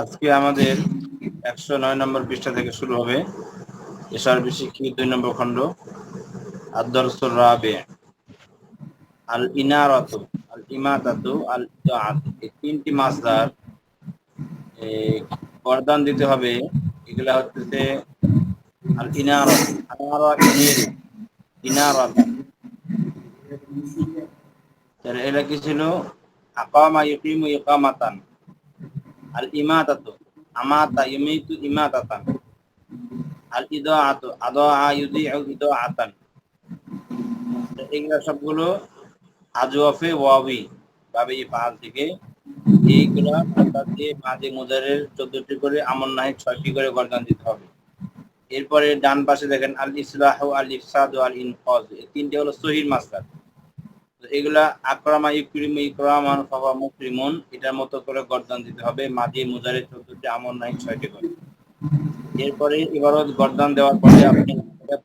আজকে আমাদের একশো নয় নম্বর পৃষ্ঠা থেকে শুরু হবে। এসার বিশিক্ষি দুই নম্বর খণ্ড? আদর্সুর রাবে। আল ইনারত আল ইমাতাতু আল এই তিনটি মাসদার বরদান দিতে হবে। এগুলা হচ্ছে আল ইনারত। ইনারত এটা কি ছিল? আকামা ইকিমু ইকামাতান। আল ইমাতাতু আমাতা ইউমিতু ইমাতাতান আল ইদাআতু, আদাআ ইউদিউ ইদাআতান। এগুলো সবগুলো আজওয়াফে ওয়াবি ভাবে পাল থেকে। এইগুলো অর্থাৎ এই মাঝে মুজারের চোদ্দটি করে আমন নাহি ছয়টি করে গর্দান দিতে হবে। এরপরে ডান পাশে দেখেন আল ইসলাহ আল ইফসাদ আল ইনফাজ এই তিনটে হলো সহির এগুলা ইকরিম মুকরিমুন, এটার মতো করে গর্দান দিতে হবে। মাঝে মুজারে চোদ্দটি নাই ছয়টি করে। এরপরে ইবারত গর্দান দেওয়ার পরে আপনি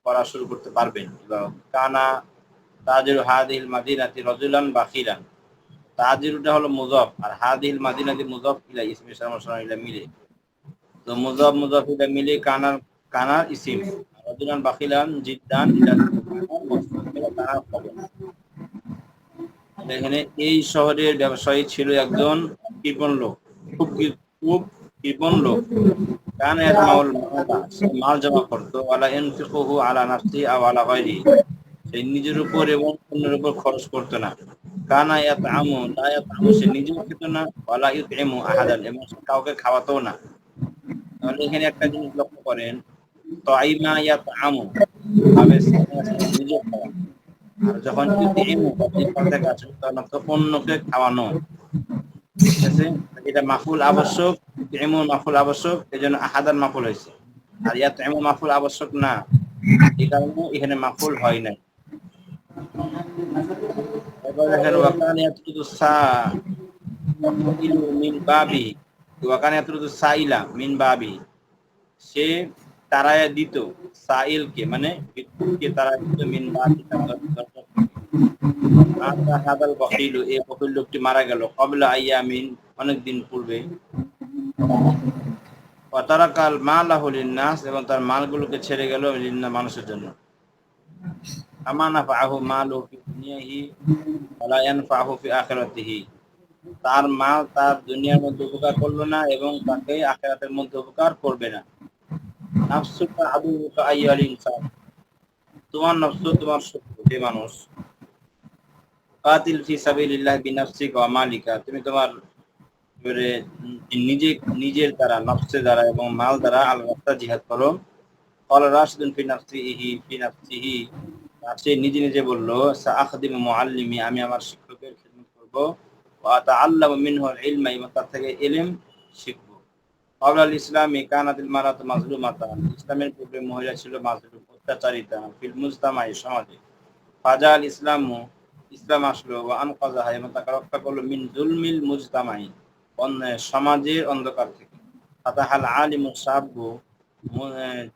পড়া শুরু করতে পারবেন। ইবারত কানা তাজির হাদিল মাদিনাতি রজুলান তাজিরুটা হলো মুজফ, আর হাদিল মাদিনাতি মুজফ ইলা ইসমে ইলা মিলে। তো মুজফ মুজফ ইলা মিলে কানার কানার ইসিম। রজুলান জিদ্দান, ইলা এখানে এই শহরের ব্যবসায়ী ছিল একজন কৃপণ লোক। খুব খুব কৃপণ লোক। কান মাল মাল জমা করতো। আলা ইনফিকুহু আলা নাফসি আও আলা গায়রি। সে নিজের উপর এবং অন্যের উপর খরচ করতো না। কানা ইয়াত আমু লা ইয়াত আমু সে নিজেও খেত না। ওয়ালা ইউতইমু আহাদান। এবং কাউকে খাওয়াতো না। তাহলে এখানে একটা জিনিস লক্ষ্য করেন। তো আইমা ইয়াত আমু ভাবে নিজে খাওয়া আর যখন অন্যকে খাওয়ানো ঠিক আছে? এটা মাফুল আবশ্যক, এমন মাফুল আবশ্যক এই জন্য আহাদার মাফুল হয়েছে। আর ইয়াত এমন মাফুল আবশ্যক না, এই কারণে এখানে মাফুল হয় নাই। এবার দেখেন ওয়াকান ইয়াতরুদু সা মিন বাবি ওয়াকান ইয়াতরুদু সাইলা মিন বাবি। সে তারায় দিত, সাইলকে মানে বিদ্যুৎকে তারা দিত মিন হাদাল বকিলু এই বকিল লোকটি মারা গেল। কবলা আইয়ামিন অনেকদিন পূর্বে। তারা কাল মালাহু লিন্নাস এবং তার মালগুলোকে ছেড়ে গেল লিন্না মানুষের জন্য। আমানা ফাহু মালু দুনিয়াহি ওয়ালা ফি তার মাল তার দুনিয়ার মধ্যে উপকার করল না এবং তাকে আখেরাতের মধ্যে উপকার করবে না। নাফসুকা আদুকা আইয়াল ইনসান তোমার নফস তোমার শত্রু হে মানুষ কাতিল ফি সাবিলিল্লাহ বিনাফসিক ওয়া মালিকা তুমি তোমার নিজে নিজের দ্বারা নফসের দ্বারা এবং মাল দ্বারা আল রাস্তা জিহাদ করো قال راشد في نفسه في نفسه সে নিজে নিজে বলল সাআখদিম মুআল্লিমি আমি আমার শিক্ষকের খিদমত করব ওয়া আতাআল্লামু মিনহু ইলম এবং তার থেকে ইলম শিখব মারাতু মাজলুমাতান ইসলামের পূর্বে মহিলা ছিল মাজলুম, অত্যাচারিতা ফিল মুজতামাই সমাজে ইসলামু আসলো ও আনকাজাহা এবং তাকে রক্ষা করল মিন জুলমিল মুজতামাই সমাজের অন্ধকার থেকে। ফাতাহাল আলিম সাব্বু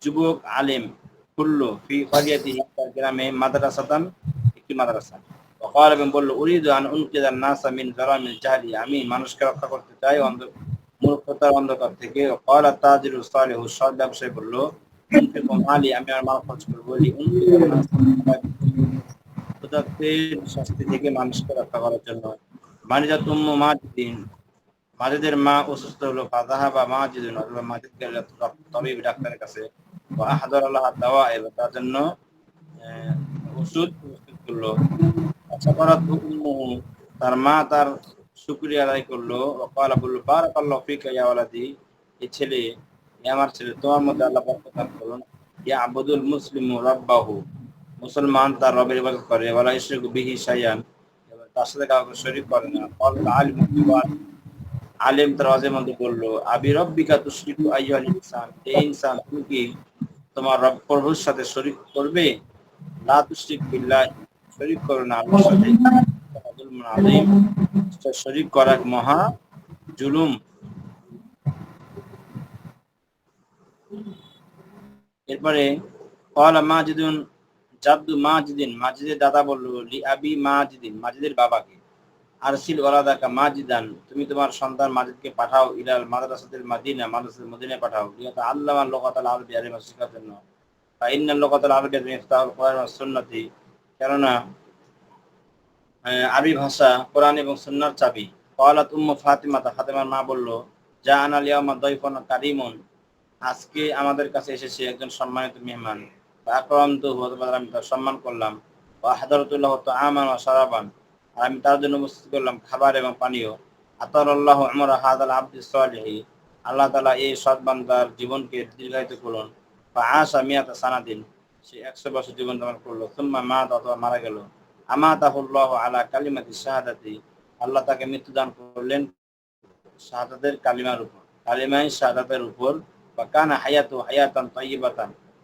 যুবক আলেম খুললো ফি গ্রামে মাদ্রাসাতান, একটি মাদ্রাসা। এবং বলল, উরিদু আন উনকিদান নাসা মিন জারামিল জাহলি আমি মানুষকে রক্ষা করতে চাই অন্ধ মূর্খতার অন্ধকার থেকে ওকাল তাজিরু সৎ ব্যবসায়ী বলল আমি মাল খরচ করব শাস্তি থেকে মানুষকে রক্ষা করার জন্য। মানিজা তুম্ম মাজিদিন, মাজিদের মা অসুস্থ হলো। ফাদাহা বা মাজিদিন অথবা মাজিদ তবিব ডাক্তারের কাছে। আহাদর আল্লাহ দাওয়া এবং তার জন্য ওষুধ প্রস্তুত করল। তার মা তার শুক্রিয়া আদায় করল। ওকালা বলল, বারাকাল্লাহ ফিকা ইয়া ওয়ালাদি এই ছেলে আমার ছেলে, তোমার মধ্যে আল্লাহ বরকত দান করুন। ইয়া আবুদুল মুসলিম রাব্বাহু, মুসলমান তার রবের ইবাদত করে, ওয়ালা ইশরিকু বিহি তার সাথে কাউকে শরীক করে না। কল আলিম আলিম তার ওয়াজের মধ্যে বলল, আবি রব্বিকা তুশরিকু আইয়ুহাল ইনসান, হে ইনসান, তুমি কি তোমার রব প্রভুর সাথে শরীক করবে? লা তুশরিক বিল্লাহ, শরীক করো না, আল্লাহর সাথে। করা মহা জুলুম। এরপরে, কলা মাজিদুন জাদ্দু মাজিদিন, মাজিদের দাদা বলল, লি আবি মাজিদিন, মাজিদের বাবাকে। আরসিল ওয়ালাদাকা মাজিদান, তুমি তোমার সন্তান মাজিদকে পাঠাও, ইলাল মাদ্রাসাতিল মাদিনা, মাদ্রাসাতিল মদিনায় পাঠাও। লিয়াতা আল্লামা লোকাতাল আরবি আলিমা জন্য। বা ইন্নাল লোকাতাল কোরআন ওয়াস সুন্নতি। কেননা আরবি ভাষা, কোরআন এবং সুন্নার চাবি। কওয়ালাত উম্মু ফাতিমা, তা ফাতেমার মা বলল, যা আনাল ইয়াউমা দাইফুন কারিমুন। আজকে আমাদের কাছে এসেছে একজন সম্মানিত মেহমান। আকরামতু হতবাদ আমি তার সম্মান করলাম। ওয়া হাদারাতুল্লাহ তাআমান ওয়া শারাবান। আর আমি তার জন্য উপস্থিত করলাম খাবার এবং পানীয়। আতার আল্লাহ আমর হাদাল আব্দি সালিহি। আল্লাহ তালা এই সৎ জীবনকে দীর্ঘায়িত করুন। বা আশা মিয়াতা সানাদিন। সে একশো বছর জীবন ধারণ করল। সুম্মা মা অথবা মারা গেল। আমা তাহুল্লাহ আলা কালিমাতি শাহাদাতি। আল্লাহ তাকে মৃত্যুদান করলেন শাহাদাতের কালিমার উপর। কালিমাই শাহাদাতের উপর। বা কানা হায়াতু হায়াতান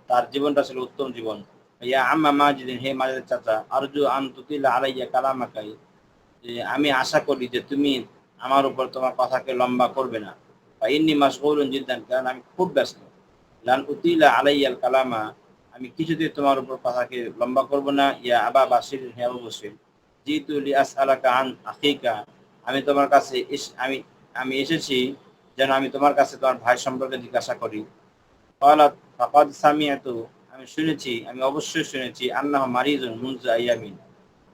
তার জীবনটা ছিল উত্তম জীবন। ইয়া আম্মা মাজিদিন, হে মাজিদের চাচা, আরজু আন তুতিলা আলাইয়া কালামাকাই। আমি আশা করি যে তুমি আমার উপর তোমার কথাকে লম্বা করবে না। বা ইন্নি মাসগুলুন জিদ্দান, কারণ আমি খুব ব্যস্ত। লান উতিলা আলাইয়াল কালামা আমি কিছুতে তোমার উপর কথাকে লম্বা করব না, ইয়া আবা বাসির হে আবু বসির। জিতু লিয়াস আলাকা আন আকিকা আমি তোমার কাছে আমি আমি এসেছি যেন আমি তোমার কাছে তোমার ভাই সম্পর্কে জিজ্ঞাসা করি। কলাত ফাকাদ সামিয়াত, আমি শুনেছি, আমি অবশ্যই শুনেছি, আন্নাহ মারিজুন মুনজা ইয়ামিন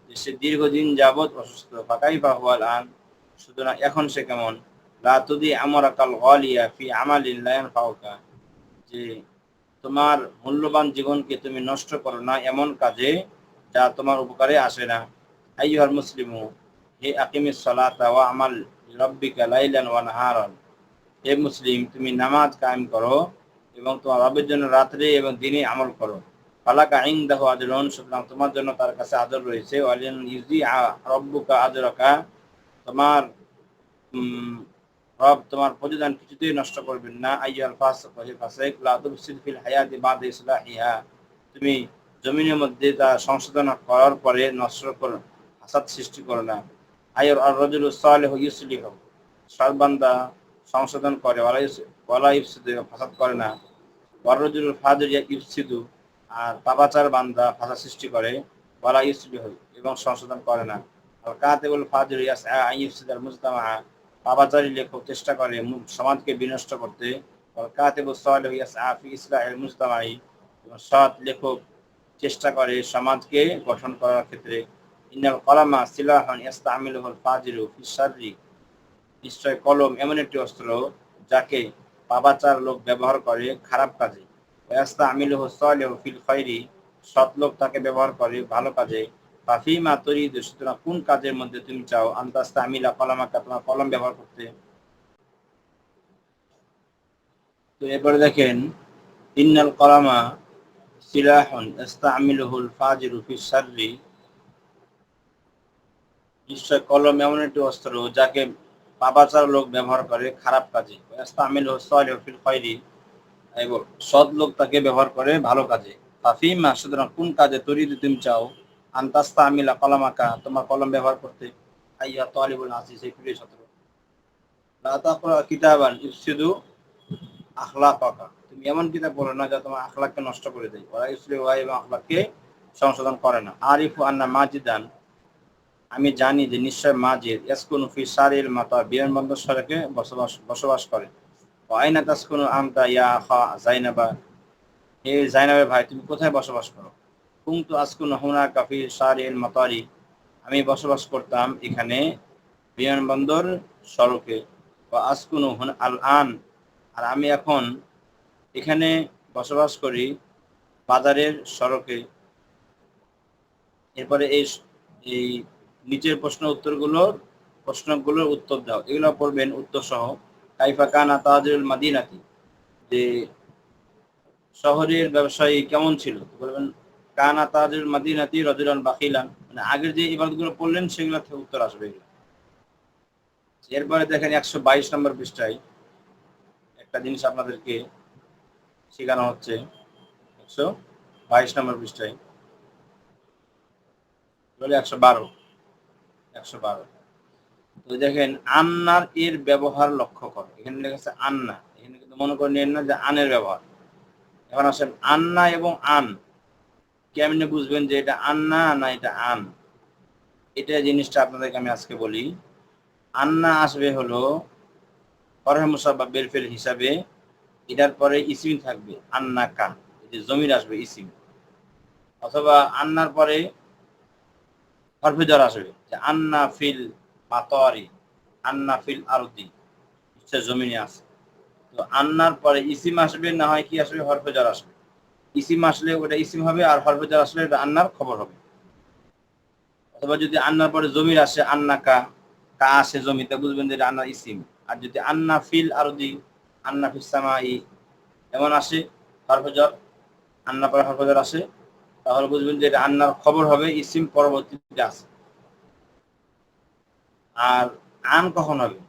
সে দীর্ঘদিন যাবৎ অসুস্থ ফাকাই ফাহুয়াল আন, সুতরাং এখন সে কেমন? রাতুদি আমার কাল গলিয়া ফি আমালিল্লাহ ফাউকা যে তোমার মূল্যবান জীবনকে তুমি নষ্ট করো না এমন কাজে যা তোমার উপকারে আসে না। আইয়ুহাল মুসলিমু, হে আকিমিস সালাতা রাব্বিকা লাইলান হে মুসলিম, তুমি নামাজ কায়েম করো এবং তোমার রবের জন্য রাত্রে এবং দিনে আমল করো। ফালাকা ইনদাহু আজরুন, সুতরাং তোমার জন্য তার কাছে আদর রয়েছে। ইউজি রব্বুকা আজরাকা, তোমার রব তোমার প্রতিদান কিছুতেই নষ্ট করবেন না। আইয়াল ফাসিক ওয়া ফাসিক। লা তুফসিদ ফিল হায়াতি বাদা ইসলাহিহা। তুমি জমিনের মধ্যে তা সংশোধন করার পরে নষ্ট করো ফাসাদ সৃষ্টি করো না। আইয়ার আর রাজুলু সালিহু ইউসলিহু। সর্বান্দা সংশোধন করে, ওয়ালা ইফসিদু ফাসাদ করে না। ওয়ারজুল ফাজির ইফসিদু আর পাপাচার বান্দা ফাসাদ সৃষ্টি করে, ওয়ালা ইউসলিহু, এবং সংশোধন করে না। আর কাতিবুল ফাজির ইয়াসআ আন ইফসিদাল মুজতামা পাপাচারী লেখক চেষ্টা করে সমাজকে বিনষ্ট করতে। মুজতামাই এবং সৎ লেখক চেষ্টা করে সমাজকে গঠন করার ক্ষেত্রে। ইন্নাল কলামা সিলাহন ইয়াস্তামিলুহুল ফাজিরু ফি শাররি। নিশ্চয় কলম এমন একটি অস্ত্র যাকে পাবাচার লোক ব্যবহার করে খারাপ কাজে। ওয়াস্তা আমিলুহ সালিহু ফিল খাইরি সৎ লোক তাকে ব্যবহার করে ভালো কাজে। ফাফিমা তরিদ সুতরাং কোন কাজের মধ্যে তুমি চাও? আন্তাস্তা আমিলা কলামাকা তোমার কলম ব্যবহার করতে। তো এরপরে দেখেন, ইন্নাল কলামা সিলাহন ইস্তামিলুহুল ফাজিরু ফি শাররি। নিশ্চয় কলম এমন একটি অস্ত্র যাকে পাপাচার লোক ব্যবহার করে খারাপ কাজে। আমিল ফিল খয়রি এবং সৎ লোক তাকে ব্যবহার করে ভালো কাজে। ফাফিমা সুতরাং কোন কাজে তৈরি তুমি চাও আন্তাস্তা আমিলা কলামাকা, তোমার কলম ব্যবহার করতে। আইয়া তালিবুল আসিস এই প্রিয় ছাত্র। কিতাবান ইফসিদু আখলাকাকা। তুমি এমন কিতাব পড়ো না যা তোমার আখলাককে নষ্ট করে দেয়। ওরা ইসলি ওয়াই এবং আখলাককে সংশোধন করে না। আরিফু আন্না মাজিদান। আমি জানি যে নিশ্চয় মাজিদ ইয়াসকুন ফি সারিল মাতা, বিমানবন্দর সড়কে বসবাস বসবাস করে। ও আইনা তাসকুন আমতা ইয়া আখা জাইনাবা? হে জাইনাবের ভাই, তুমি কোথায় বসবাস করো? কুমতু আসকুন হুনা কাফি সারিল মাতারি। আমি বসবাস করতাম এখানে বিমানবন্দর সড়কে। বা আসকুন হুন আল আন। আর আমি এখন এখানে বসবাস করি বাজারের সড়কে। এরপরে এই এই নিচের প্রশ্ন উত্তরগুলোর প্রশ্নগুলোর উত্তর দাও। এগুলো পড়বেন উত্তর সহ কাইফা কানা তাজুল মাদিনাতি। যে শহরের ব্যবসায়ী কেমন ছিল? বলবেন কানা তাজুল মাদিনাতি রজুলান বাকিলান। মানে আগের যে ইবাদতগুলো পড়লেন সেগুলো উত্তর আসবে এরপরে দেখেন একশো বাইশ নম্বর পৃষ্ঠায় একটা জিনিস আপনাদেরকে শেখানো হচ্ছে। একশো বাইশ নম্বর পৃষ্ঠায়। একশো বারো। একশো বারো। তো দেখেন, আন্নার এর ব্যবহার লক্ষ্য করো। এখানে লেখা আছে আন্না। এখানে কিন্তু মনে করে না যে আনের ব্যবহার। এখন আসেন আন্না এবং আন। কেমনে বুঝবেন যে এটা আন্না না এটা আন? এটা জিনিসটা আপনাদেরকে আমি আজকে বলি। আন্না আসবে হলো ফরহে মুসাব্বা বেলফেল হিসাবে। এটার পরে ইসিম থাকবে আন্না কা। যে জমির আসবে, ইসিম। অথবা আন্নার পরে হরফেজর আসবে, যে আন্না ফিল মাতোয়ারি আন্না ফিল আরতি ইচ্ছা জমিনে আছে। তো আন্নার পরে ইসিম আসবে, না হয় কি আসবে হরফেজর আসবে। ইসিম আসলে ওটা ইসিম হবে আর হরফেজর আসলে এটা আন্নার খবর হবে। অথবা যদি আন্নার পরে জমির আসে আন্না কা কা আসে জমিতে, বুঝবেন যে আন্না ইসিম। আর যদি আন্না ফিল আরদি, আন্না ফিস সামাই এমন আসে হরফেজর আন্না পরে হরফেজর আসে, তাহলে বুঝবেন যে এটা আন্নার খবর হবে, ইসিম পরবর্তীতে আসে। আর আন কখন হবে?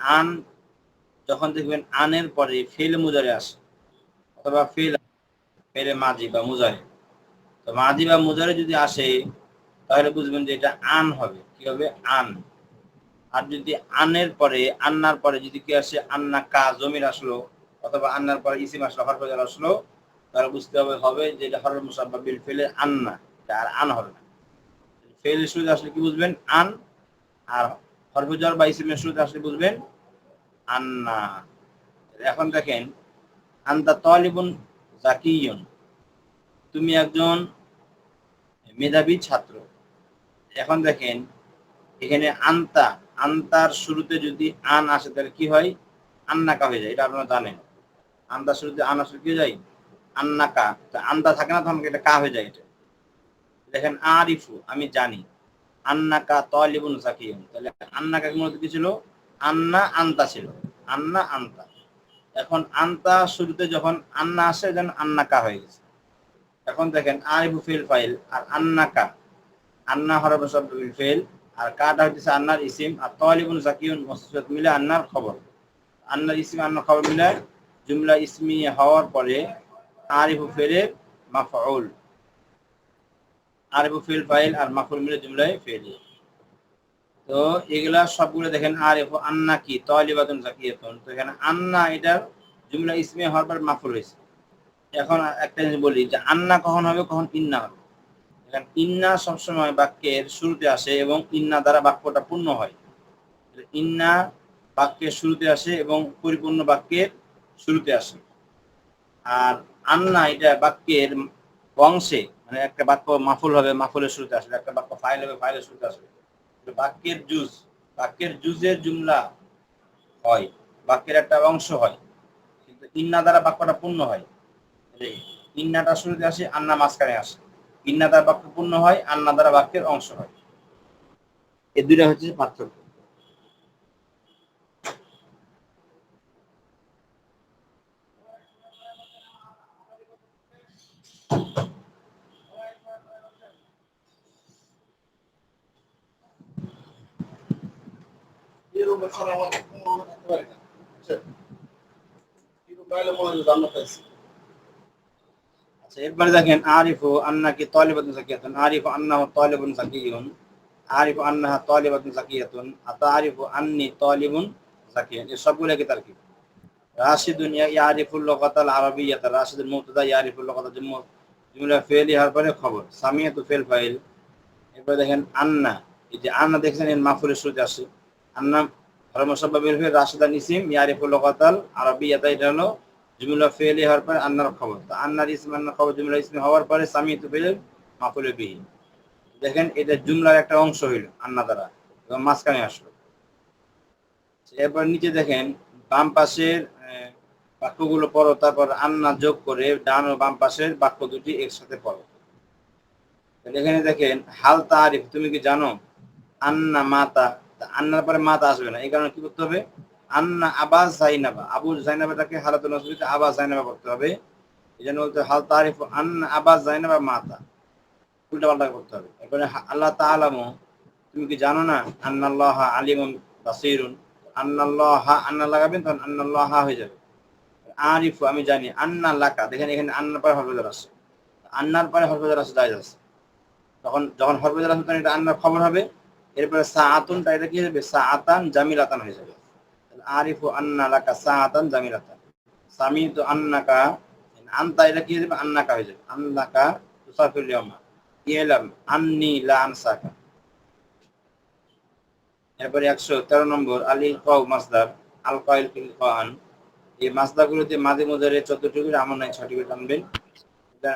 আন যখন দেখবেন আনের পরে ফেল মুজারে আসে, অথবা ফেল ফেলে মাঝি বা মুজারে তো মাঝি বা মুজারে যদি আসে, তাহলে বুঝবেন যে এটা আন হবে। কি হবে? আন। আর যদি আনের পরে, আন্নার পরে যদি কি আসে, আন্না কা, জমির আসলো, অথবা আন্নার পরে ইসিম আসলো হরফজার আসলো, তাহলে বুঝতে হবে হবে যে এটা হরফ মুসাব্বা বিল ফেলে আন্না। এটা আর আন হবে না। ফেল শুরুতে আসলে কি বুঝবেন? আন। আর হরফজার বা ইসিমের শুরুতে আসলে বুঝবেন, আন্না। এখন দেখেন, আন্তা তলিবুন জাকিয়ন। তুমি একজন মেধাবী ছাত্র। এখন দেখেন, এখানে আন্তা, আন্তার শুরুতে যদি আন আসে, তাহলে কি হয়? আন্নাকা হয়ে যায়, এটা আপনারা জানেন। আন্তার শুরুতে আন আসলে কি যায়? আন্নাকা। তা আন্দা থাকে না, তখন এটা কা হয়ে যায় এটা। দেখেন, আরিফু, আমি জানি। আন্নাকা তলিবুন জাকিয়ন। তাহলে আন্নাকা মূলত কি ছিল? আন্না আন্তা ছিল। আন্না আন্তা। এখন আন্তা শুরুতে যখন আন্না আসে, যেন আন্নাকা হয়ে গেছে। এখন দেখেন আরিফু ফিল ফাইল আর আন্নাকা। আন্না হরফ শব্দ ফেল আর কাটা হচ্ছে আন্নার ইসিম আর তলিবুন জাকিউন মসজিদ মিলে আন্নার খবর। আন্নার ইসিম, আন্নার খবর মিলে জুমলা ইসমি হওয়ার পরে আরিফু ফেলে মাফউল। আরিফু ফিল ফাইল আর মাফুল মিলে জুমলায় ফেলে তো এগুলা সবগুলো দেখেন আর এফ আন্না কি তলিবাতুন জাকিয়াতুন। তো এখানে আন্না এটা জুমলা ইসমে পর মাফুল হয়েছে। এখন একটা জিনিস বলি যে আন্না কখন হবে, কখন ইন্না হবে। এখন ইন্না সবসময় বাক্যের শুরুতে আসে এবং ইন্না দ্বারা বাক্যটা পূর্ণ হয়। ইন্না বাক্যের শুরুতে আসে এবং পরিপূর্ণ বাক্যের শুরুতে আসে। আর আন্না এটা বাক্যের বংশে মানে একটা বাক্য মাফুল হবে, মাফুলের শুরুতে আসবে একটা বাক্য ফাইল হবে, ফাইলের শুরুতে আসবে বাক্যের জুজ বাক্যের জুজের জুমলা হয়, বাক্যের একটা অংশ হয়। কিন্তু ইন্না দ্বারা বাক্যটা পূর্ণ হয়। ইন্নাটা শুরুতে আসে, আন্না মাঝখানে আসে। ইন্না দ্বারা বাক্য পূর্ণ হয়, আন্না দ্বারা বাক্যের অংশ হয়। এই দুইটা হচ্ছে পার্থক্য। আচ্ছা এরপরে দেখেন, আরিফু আন্নাকি তালিবাতুন জাকিয়াতুন আরিফু আন্নাহু তালিবুন জাকিয়ুন আরিফু আন্নাহা তালিবাতুন জাকিয়াতুন আতা আন্নি জাকিয়ান এই সবগুলো কি তারকিব রাশিদুন ইয়ারিফুল লগাতাল আরবিয়াত ইয়ারিফুল জুমলা ফেল ইহার খবর। সামিয়াতু ফেল ফাইল। এরপরে দেখেন আন্না। এই যে আন্না দেখছেন, এর মাফুলের শুরুতে আসে। আন্না রাশিদান ইসিম ইয়ারিফুল এটা হলো ফেলি হওয়ার পরে আন্নার খবর। তো আন্নার ইসম, আন্নার খবর ইসমি হওয়ার পরে সামি দেখেন, এটা জুমলার একটা অংশ হইল আন্না দ্বারা, এবং মাঝখানে আসলো। এরপর নিচে দেখেন, বাম পাশের বাক্যগুলো পড়ো, তারপর আন্না যোগ করে ডান ও বাম পাশের বাক্য দুটি একসাথে পড়ো। এখানে দেখেন, হাল তারিফ, তুমি কি জানো? আন্না মাতা আন্নার পরে মাতা আসবে না। এই কারণে কি করতে হবে? আন্না আবাস জাইনাবা। আবু জাইনাবাটাকে হালাতুল নসবিতে আবাস জাইনাবা করতে হবে। এই জন্য বলতে হাল তারিফ আন্না আবাস জাইনাবা মাতা। উল্টা পাল্টা করতে হবে। এরপরে আল্লাহ তাআলামু, তুমি কি জানো না? আন্নাল্লাহ আলিমুন বাসিরুন। আন্নাল্লাহ, আন্না লাগাবেন, তখন আন্নাল্লাহ হয়ে যাবে। আরিফু, আমি জানি, আন্না লাকা। দেখেন এখানে আন্নার পরে হরফেজার আছে। আন্নার পরে হরফেজার আছে দায় আছে। তখন যখন হরফেজার আছে, তখন এটা আন্নার খবর হবে। এরপরে সাআতুনটা এটা কি হবে সাআতান জামিলাতান হয়ে যাবে। আরিফু আন্না লাকা সাআতান জামিলাতান। সামিতু আন্নাকা আনতা এটা কি যাবে? আন্নাকা হয়ে যাবে। আন্নাকা তুসাফিল ইয়ামা ইলাম আন্নি লা আনসাকা। এরপরে একশো তেরো নম্বর, আলী কাউ মাসদার, আল কাইল ফিল কান এই মাসদারগুলোতে মাঝে মজারে চোদ্দটি করে আমার নাই, ছয়টি করে টানবেন।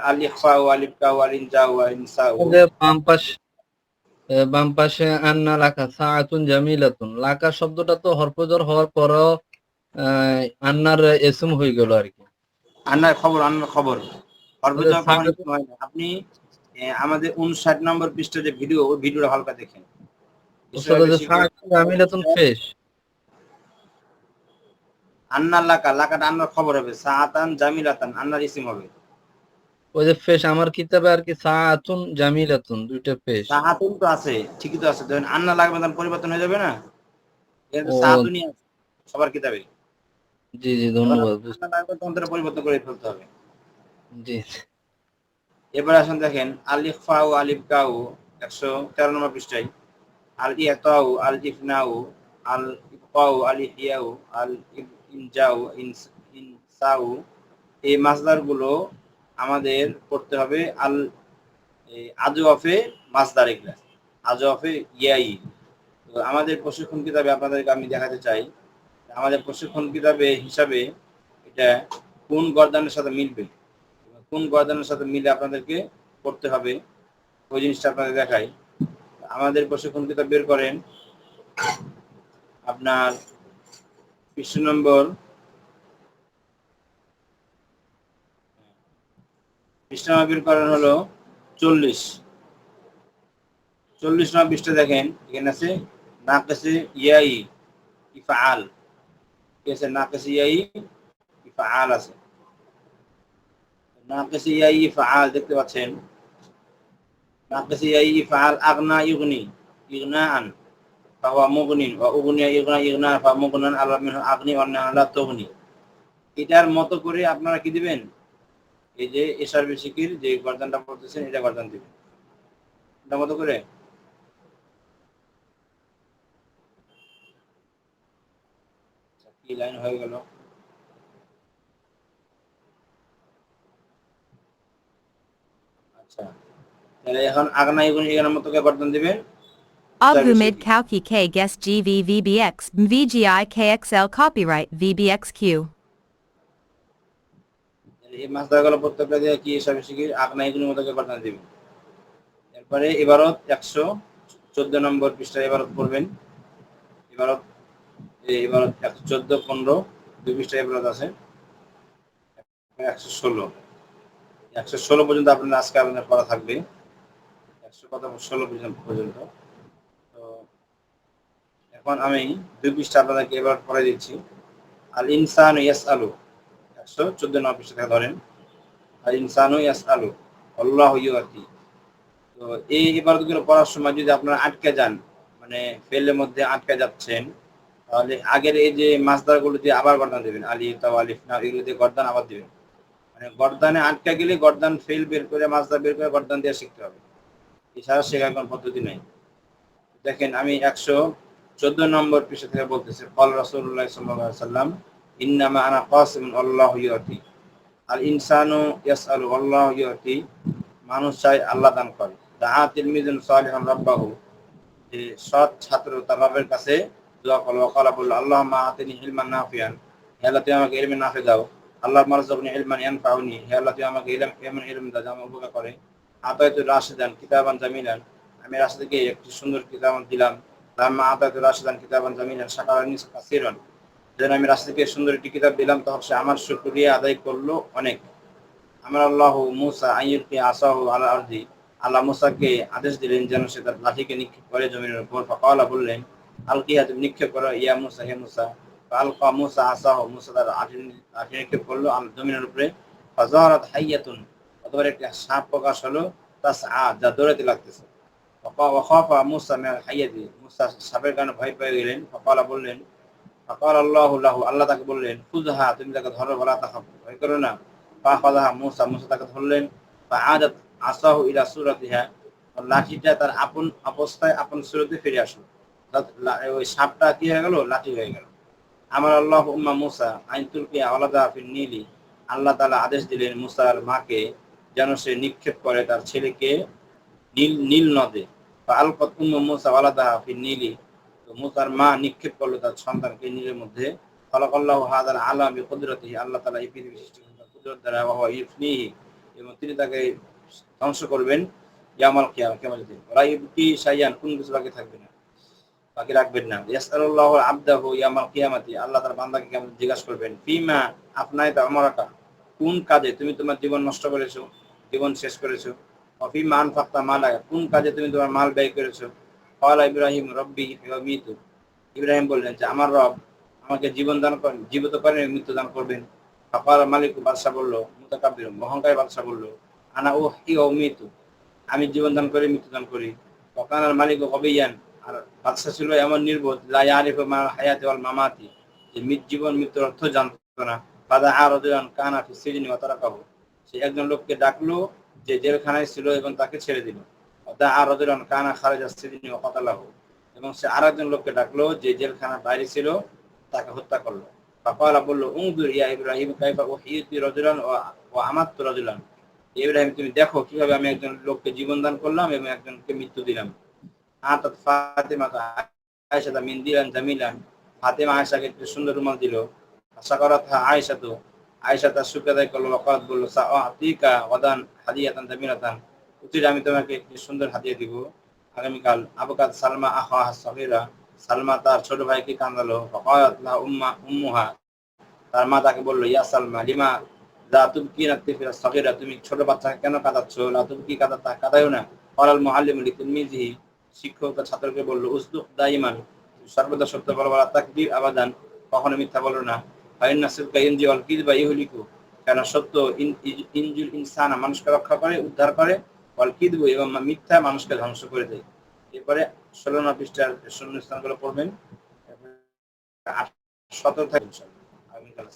আলী খাও আলিফ কাউ, আলিন যাও আলিন সাউ। বাম পাশে বাম পাশে আন্না লাকা সাআতুন জামিলাতুন। লাকা শব্দটা তো হরফজর হওয়ার পরও আন্নার এসম হয়ে গেল আর কি। আন্নার খবর আন্নার খবর। আপনি আমাদের উনষাট নম্বর পৃষ্ঠা যে ভিডিও ওই ভিডিওটা হালকা দেখেন। জামিলাতুন ফেশ আন্নার লাকা লাকাটা আন্নার খবর হবে। সাআতান জামিলাতান আন্নার ইসিম হবে। ওই যে ফেশ আমার কিতাবে আর কি সাআতুন জামিলাতুন দুইটা ফেশ। সাহাতুন তো আছে ঠিকই তো আছে। ধরেন আন্না লাগবে তখন পরিবর্তন হয়ে যাবে না। সাহাতুনই আছে সবার কিতাবে। জি জি ধন্যবাদ। আন্না লাগবে তখন পরিবর্তন করে ফেলতে হবে। জি। এবার আসুন দেখেন আলিফ ফাউ আলিফ কাউ একশো তেরো নম্বর পৃষ্ঠায়। আল ইয়াতাউ আল ইফনাউ আল ইফকাউ আল ইহিয়াউ আল ইনজাউ ইনস- ইনসাউ। এই মাসদারগুলো আমাদের পড়তে হবে আল এই আজু অফে মাসদার আজু অফে ইয়াই। তো আমাদের প্রশিক্ষণ কিতাবে আপনাদেরকে আমি দেখাতে চাই। আমাদের প্রশিক্ষণ কিতাবে হিসাবে এটা কোন গর্দানের সাথে মিলবে? কোন গর্দানের সাথে মিলে আপনাদেরকে করতে হবে? ওই জিনিসটা আপনাদের দেখাই। আমাদের প্রশিক্ষণ কিতাব বের করেন। আপনার পৃষ্ঠ নম্বর নম্বর বের হলো চল্লিশ। চল্লিশ দেখেন, এখানে আছে নাকাসে ইয়াই ইফাআল। কি আছে? নাকাসে ইয়াই ইফাআল আছে। নাকাসে ইয়াই ইফাআল দেখতে পাচ্ছেন। নাকাসে ইয়াই ইফাআল আগনা ইগনি, ইগনাআন, ফাহুয়া মুগনিন, ওয়া উগনিয়া ইগনা ইগনা ফা মুগনান আলা আগনি এটার মতো করে আপনারা কি দিবেন? এই যে এশার বেশিকির যে গর্দানটা পড়তেছেন এটা গর্দান দিবেন। এটা মতো করে? আচ্ছা, কি লাইন হয়ে গেল? আচ্ছা তাহলে এখন আগনা ইগুন এগানোর মতো গর্দান দিবেন Agumid Kauki K Guest GV VBX VGI KXL Copyright VBXQ. এই মাছ দেখা গেল প্রত্যেকটা দিয়ে কি এসব শিখির আগনা ইগুনের মতো গর্দান দিবেন এরপরে এবারত একশো চোদ্দ নম্বর পৃষ্ঠায় এবারত পড়বেন। এবারত, এই এবারত একশো চোদ্দ, পনেরো, দুই পৃষ্ঠায় এবারত আছে। একশো ষোলো। একশো ষোলো পর্যন্ত আপনার আজকে আপনার পড়া থাকবে। একশো কত? ষোলো পর্যন্ত পর্যন্ত। তো এখন আমি দুই পৃষ্ঠা আপনাদেরকে এবার পড়ে দিচ্ছি। আল ইনসান ইয়াস আলু একশো চোদ্দ নম্বর পৃষ্ঠা ধরেন আল ইনসানু ইয়াস আলু আল্লাহ তো এই ইবারতগুলো পড়ার সময় যদি আপনারা আটকে যান মানে ফেলের মধ্যে আটকে যাচ্ছেন, তাহলে আগের এই যে মাছদারগুলো দিয়ে আবার গর্দান দেবেন, আলি, তাও আলিফ, না, এগুলো দিয়ে গর্দান আবার দিবেন। মানে গর্দানে আটকে গেলে গর্দান ফেল বের করে, মাছদার বের করে গর্দান দিয়ে শিখতে হবে। এছাড়া শেখার কোনো পদ্ধতি নেই। দেখেন, আমি একশো চোদ্দ নম্বর পৃষ্ঠা থেকে বলতেছি ফল রসুল্লাহ সাল্লাহ সাল্লাম ইন্নামা আনা কাসিম আল্লাহ ইয়তি। আল ইনসানু ইয়াস আলু আল্লাহ ইয়তি। মানুষ চায় আল্লাহ দান করে। দাহা তিলমিজুন সালিহান রাব্বাহু। যে সৎ ছাত্র তার রবের কাছে দোয়া করল ওকালা বলল আল্লাহ মা আতিনি ইলমান নাফিয়ান। হে আল্লাহ, তুমি আমাকে ইলমে নাফে দাও। আল্লাহ মারজুকনি ইলমান ইয়ানফাউনি। হে আল্লাহ, তুমি আমাকে ইলম এমন ইলম দাও, যা আমার উপকার করে। আতাইতু রাশিদান কিতাবান জামিলান। আমি রাশিদকে একটি সুন্দর কিতাবান দিলাম। লাম্মা আতাইতু রাশিদান কিতাবান জামিলান শাকারানি কাসিরান যেন আমি রাশিদকে সুন্দর একটি কিতাব দিলাম, তখন সে আমার শুকরিয়া আদায় করল অনেক। আমার আল্লাহ মুসা আইয়ুরকে আসাহু আলা আরদি আল্লাহ মুসাকে আদেশ দিলেন যেন সে তার লাঠিকে নিক্ষেপ করে জমিনের উপর। ফাকালা বললেন আলকিয়া তুমি নিক্ষেপ করো, ইয়া মুসা, হে মুসা। আলকা মুসা আসাহ, মুসা তার লাঠি নিক্ষেপ করল জমিনের উপরে। ফাজারাত হাইয়াতুন, অতবার একটি সাপ প্রকাশ হলো আ যা দৌড়াতে লাগতেছে। ওয়াখাফা মুসা মিনাল হাইয়াতি, মুসা সাপের কারণে ভয় পেয়ে গেলেন। ফাকালা বললেন ফাকাল আল্লাহু লাহু আল্লাহ তাকে বললেন, খুযহা, তুমি তাকে ধরো, বলা তাহা ভয় করো না। ফাখাযাহা মুসা মুসা তাকে ধরলেন। ফাআদাত আসাহু ইলা সুরাতিহা লাঠিটা তার আপন অবস্থায় আপন সুরতে ফিরে আসলো। ওই সাপটা কি হয়ে গেল? লাঠি হয়ে গেল। আমার আল্লাহ উম্মা মুসা, আইন তুলকি আলাদা ফিল নীলি। আল্লাহ তাআলা আদেশ দিলেন মুসার মাকে যেন সে নিক্ষেপ করে তার ছেলেকে নীল নীল নদে। বা আলকত উম্মা মুসা আলাদা ফিল নীলি। তো তো মুসার মা নিক্ষেপ করল তার সন্তানকে নিজের মধ্যে। ফলাকল্লাহ হাদাল আলাম কুদরতি আল্লাহ তালা এই পৃথিবী সৃষ্টি কুদরত দ্বারা ইফনিহি এবং তিনি তাকে ধ্বংস করবেন ইয়ামাল কেমন দিন। ওরা ইবকি শাইয়ান কোন কিছু বাকি থাকবে না, বাকি রাখবেন না। ইয়াসআলুল্লাহু আবদাহু ইয়ামাল কিয়ামাতি, আল্লাহ তার বান্দাকে কেমন জিজ্ঞাসা করবেন, ফিমা আপনাই তা আমারাকা কোন কাজে তুমি তোমার জীবন নষ্ট করেছ, জীবন শেষ করেছ? অফি মান ফাক্তা মালা কোন কাজে তুমি তোমার মাল ব্যয় করেছ? কলা ইব্রাহিম রব্বি ইব্রাহিম বললেন যে, আমার রব আমাকে জীবন দান করেন, জীবিত করেন মৃত্যু দান করবেন। ফাকাল মালিক বাদশাহ মুতাকাব্বির বাদশাহ আনা ও হি ও মৃত্যু আমি জীবন দান করি, মৃত্যু দান করি। ওকানার মালিক কবিয়ান আর বাদশাহ ছিল এমন নির্বোধ লাই মা হায়াতি ওয়াল মামাতি যে মৃত জীবন মৃত্যুর অর্থ জানতো না। ফাদা আর কানা ফি সিজনি ওয়া তারাকাহু, সে একজন লোককে ডাকলো, যে জেলখানায় ছিল এবং তাকে ছেড়ে দিল। আর কানা খারাজা এবং সে আরেকজন লোককে ডাকলো যে বাইরে ছিল, তাকে হত্যা করল। বলল উংদুর ইয়া ইব্রাহিম ওয়া আমাত্তু রজুলান। ইব্রাহিম, তুমি দেখো কীভাবে আমি একজন লোককে জীবন দান করলাম এবং একজনকে মৃত্যু দিলাম। আতাত ফাতেমা আয়েশা মিন দিলান জামিলান। ফাতেমা আয়েশাকে একটু সুন্দর রুমাল দিল। থা আয়েশা তো আয়েশা তার সুখে করল। বলল সা আতিকা ওয়াদান হাদিয়াতান জামিলাতান। উচিত আমি তোমাকে একটি সুন্দর হাতিয়ে দিব। আগামীকাল আবকাত সালমা আহা সহিরা সালমা তার ছোট ভাইকে কান্দালো উম্মা উম্মুহা। তার মা তাকে বলল, ইয়া সালমা, লিমা? লা তুবকি না তিফিরা সগীরা, তুমি ছোট বাচ্চাকে কেন কাঁদাচ্ছ? লা তুবকি কাঁদা, তা কাঁদায়ও না। কলাল মুআল্লিম লিতিলমিজিহি শিক্ষক ছাত্রকে বলল, উসদুক দাইমান সর্বদা সত্য বলো, বলা তাকদির আবাদান, কখনো মিথ্যা বলো না। ফাইন্না সিদকা ইনজি ওয়াল কিযবা ইহলিকু, কেন সত্য ইনজুল ইনসানা, মানুষকে রক্ষা করে, উদ্ধার করে ওয়াল কিদবু এবং মিথ্যা মানুষকে ধ্বংস করে দেয় এরপরে ষোলো পৃষ্ঠার শূন্য স্থানগুলো পড়বেন। সতর্ক থাকবেন আগামীকাল।